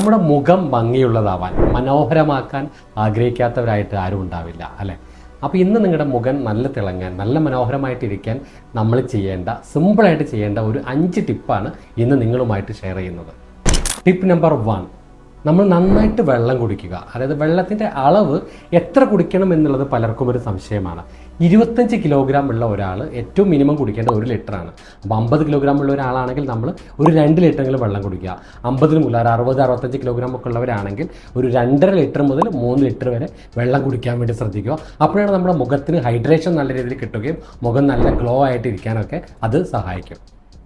നമ്മുടെ മുഖം ഭംഗിയുള്ളതാവാൻ മനോഹരമാക്കാൻ ആഗ്രഹിക്കാത്തവരായിട്ട് ആരും ഉണ്ടാവില്ല അല്ലേ? അപ്പോൾ ഇന്ന് നിങ്ങളുടെ മുഖം നല്ല തിളങ്ങാൻ നല്ല മനോഹരമായിട്ടിരിക്കാൻ നമ്മൾ ചെയ്യേണ്ട സിമ്പിളായിട്ട് ചെയ്യേണ്ട ഒരു അഞ്ച് ടിപ്പാണ് ഇന്ന് നിങ്ങളുമായിട്ട് ഷെയർ ചെയ്യുന്നത്. ടിപ്പ് നമ്പർ വൺ നമ്മൾ നന്നായിട്ട് വെള്ളം കുടിക്കുക. അതായത് വെള്ളത്തിന്റെ അളവ് എത്ര കുടിക്കണം എന്നുള്ളത് പലർക്കും ഒരു സംശയമാണ്. ഇരുപത്തഞ്ച് കിലോഗ്രാം ഉള്ള ഒരാൾ ഏറ്റവും മിനിമം കുടിക്കേണ്ട ഒരു ലിറ്ററാണ് അപ്പോൾ അമ്പത് കിലോഗ്രാം ഉള്ള ഒരാളാണെങ്കിൽ നമ്മൾ ഒരു രണ്ട് ലിറ്ററെങ്കിലും വെള്ളം കുടിക്കുക. അമ്പതിന് മുതൽ അറുപത് അറുപത്തഞ്ച് കിലോഗ്രാം ഒക്കെ ഉള്ളവരാണെങ്കിൽ ഒരു രണ്ടര ലിറ്റർ മുതൽ മൂന്ന് ലിറ്റർ വരെ വെള്ളം കുടിക്കാൻ വേണ്ടി ശ്രദ്ധിക്കുക. അപ്പോഴാണ് നമ്മുടെ മുഖത്തിന് ഹൈഡ്രേഷൻ നല്ല രീതിയിൽ കിട്ടുകയും മുഖം നല്ല ഗ്ലോ ആയിട്ട് ഇരിക്കാനൊക്കെ അത് സഹായിക്കും.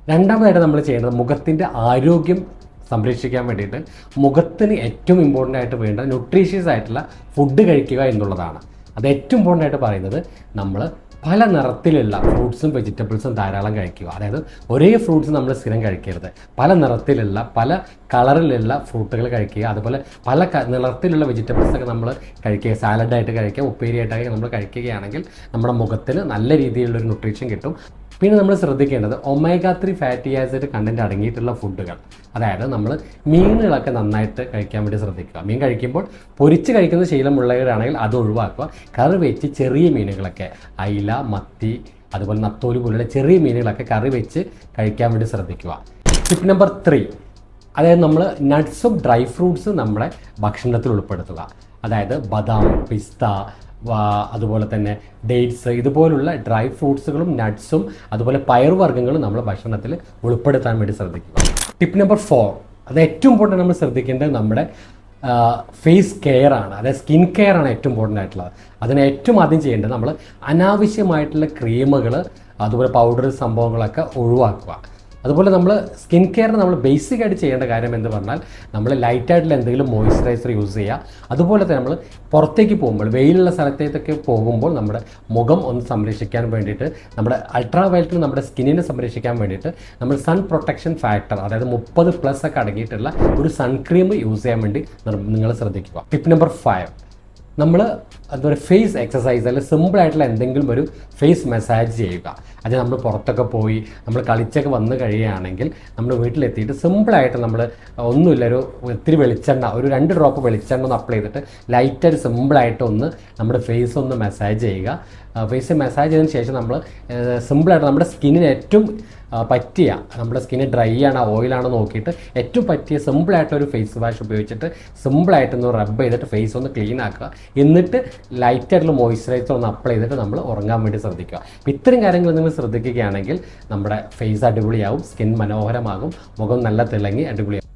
രണ്ടാമതായിട്ട് നമ്മൾ ചെയ്യേണ്ടത് മുഖത്തിന്റെ ആരോഗ്യം സംരക്ഷിക്കാൻ വേണ്ടിയിട്ട് മുഖത്തിന് ഏറ്റവും ഇമ്പോർട്ടന്റ് ആയിട്ട് വേണ്ട ന്യൂട്രീഷ്യസ് ആയിട്ടുള്ള ഫുഡ് കഴിക്കുക എന്നുള്ളതാണ്. അത് ഏറ്റവും ഇമ്പോർട്ടന്റ് ആയിട്ട് പറയുന്നത് നമ്മൾ പല നിറത്തിലുള്ള ഫ്രൂട്ട്സും വെജിറ്റബിൾസും ധാരാളം കഴിക്കുക. അതായത് ഒരേ ഫ്രൂട്ട്സ് നമ്മൾ സ്ഥിരം കഴിക്കരുത്. പല നിറത്തിലുള്ള പല കളറിലുള്ള ഫ്രൂട്ടുകൾ കഴിക്കുക. അതുപോലെ പല നിറത്തിലുള്ള വെജിറ്റബിൾസൊക്കെ നമ്മൾ കഴിക്കുക. സാലഡായിട്ട് കഴിക്കുക ഉപ്പേരിയായിട്ടൊക്കെ നമ്മൾ കഴിക്കുകയാണെങ്കിൽ നമ്മുടെ മുഖത്തിന് നല്ല രീതിയിലുള്ള ഒരു ന്യൂട്രീഷൻ കിട്ടും. പിന്നെ നമ്മൾ ശ്രദ്ധിക്കേണ്ടത് omega three fatty acid content അടങ്ങിയിട്ടുള്ള ഫുഡുകൾ അതായത് നമ്മൾ മീനുകളൊക്കെ നന്നായിട്ട് കഴിക്കാൻ വേണ്ടി ശ്രദ്ധിക്കുക. മീൻ കഴിക്കുമ്പോൾ പൊരിച്ച് കഴിക്കുന്ന ശീലമുള്ളവരാണെങ്കിൽ അത് ഒഴിവാക്കുക. കറി വെച്ച് ചെറിയ മീനുകളൊക്കെ അയില മത്തി അതുപോലെ നത്തോലി പോലുള്ള ചെറിയ മീനുകളൊക്കെ കറി വെച്ച് കഴിക്കാൻ വേണ്ടി ശ്രദ്ധിക്കുക. ടിപ്പ് നമ്പർ ത്രീ അതായത് നമ്മൾ നട്ട്സും ഡ്രൈ ഫ്രൂട്ട്സും നമ്മുടെ ഭക്ഷണത്തിൽ ഉൾപ്പെടുത്തുക. അതായത് ബദാം പിസ്ത അതുപോലെ തന്നെ ഡേറ്റ്സ് ഇതുപോലുള്ള ഡ്രൈ ഫ്രൂട്ട്സുകളും നട്ട്സും അതുപോലെ പയറുവർഗങ്ങളും നമ്മൾ ഭക്ഷണത്തിൽ ഉൾപ്പെടുത്താൻ വേണ്ടി ശ്രദ്ധിക്കുക. ടിപ്പ് നമ്പർ ഫോർ അത് ഏറ്റവും ഇമ്പോർട്ടന്റ് നമ്മൾ ശ്രദ്ധിക്കേണ്ടത് നമ്മുടെ ഫേസ് കെയർ ആണ്. അതായത് സ്കിൻ കെയർ ആണ് ഏറ്റവും ഇമ്പോർട്ടന്റ് ആയിട്ടുള്ളത്. അതിന് ഏറ്റവും ആദ്യം ചെയ്യേണ്ടത് നമ്മൾ അനാവശ്യമായിട്ടുള്ള ക്രീമുകൾ അതുപോലെ പൗഡർ സംഭവങ്ങളൊക്കെ ഒഴിവാക്കുക. അതുപോലെ നമ്മൾ സ്കിൻ കെയറിന് നമ്മൾ ബേസിക് ആയിട്ട് ചെയ്യേണ്ട കാര്യം എന്ന് പറഞ്ഞാൽ നമ്മൾ ലൈറ്റായിട്ടുള്ള എന്തെങ്കിലും മോയ്സ്ചറൈസർ യൂസ് ചെയ്യുക. അതുപോലെ തന്നെ നമ്മൾ പുറത്തേക്ക് പോകുമ്പോൾ വെയിലുള്ള സ്ഥലത്തേക്കൊക്കെ പോകുമ്പോൾ നമ്മുടെ മുഖം ഒന്ന് സംരക്ഷിക്കാൻ വേണ്ടിയിട്ട് നമ്മുടെ അൾട്രാ വയലറ്റിൽ നമ്മുടെ സ്കിന്നിനെ സംരക്ഷിക്കാൻ വേണ്ടിയിട്ട് നമ്മൾ സൺ പ്രൊട്ടക്ഷൻ ഫാക്ടർ അതായത് മുപ്പത് പ്ലസ് ഒക്കെ അടങ്ങിയിട്ടുള്ള ഒരു സൺക്രീം യൂസ് ചെയ്യാൻ വേണ്ടി നിങ്ങൾ ശ്രദ്ധിക്കുക. ടിപ്പ് നമ്പർ ഫൈവ് നമ്മൾ എന്താ ഫേസ് എക്സസൈസ് അല്ലെങ്കിൽ സിമ്പിളായിട്ടുള്ള എന്തെങ്കിലും ഒരു ഫേസ് മസാജ് ചെയ്യുക. അത് നമ്മൾ പുറത്തൊക്കെ പോയി നമ്മൾ കളിച്ചൊക്കെ വന്ന് കഴിയുകയാണെങ്കിൽ നമ്മൾ വീട്ടിലെത്തിയിട്ട് സിമ്പിളായിട്ട് നമ്മൾ ഒന്നുമില്ല ഒരു ഒത്തിരി വെളിച്ചെണ്ണ ഒരു രണ്ട് ഡ്രോപ്പ് വെളിച്ചെണ്ണ ഒന്ന് അപ്ലൈ ചെയ്തിട്ട് ലൈറ്റായിട്ട് സിമ്പിളായിട്ട് ഒന്ന് നമ്മുടെ ഫേസ് ഒന്ന് മസാജ് ചെയ്യുക. ഫേസ് മസാജ് ചെയ്തതിന് ശേഷം നമ്മൾ സിമ്പിളായിട്ട് നമ്മുടെ സ്കിന്നിന് ഏറ്റവും പറ്റിയ നമ്മുടെ സ്കിന്ന് ഡ്രൈ ആണ് ഓയിലാണോ നോക്കിയിട്ട് ഏറ്റവും പറ്റിയ സിമ്പിളായിട്ടുള്ള ഒരു ഫേസ് വാഷ് ഉപയോഗിച്ചിട്ട് സിമ്പിളായിട്ടൊന്ന് റബ്ബ് ചെയ്തിട്ട് ഫേസ് ഒന്ന് ക്ലീൻ ആക്കുക. എന്നിട്ട് ലൈറ്റായിട്ടുള്ള മോയ്സ്ചറൈസർ ഒന്ന് അപ്ലൈ ചെയ്തിട്ട് നമ്മൾ ഉറങ്ങാൻ വേണ്ടി ശ്രദ്ധിക്കുക. അപ്പം ഇത്തരം കാര്യങ്ങൾ നിങ്ങൾ ശ്രദ്ധിക്കുകയാണെങ്കിൽ നമ്മുടെ ഫേസ് അടിപൊളിയാവും സ്കിൻ മനോഹരമാകും മുഖം നല്ല തിളങ്ങി അടിപൊളിയാവും.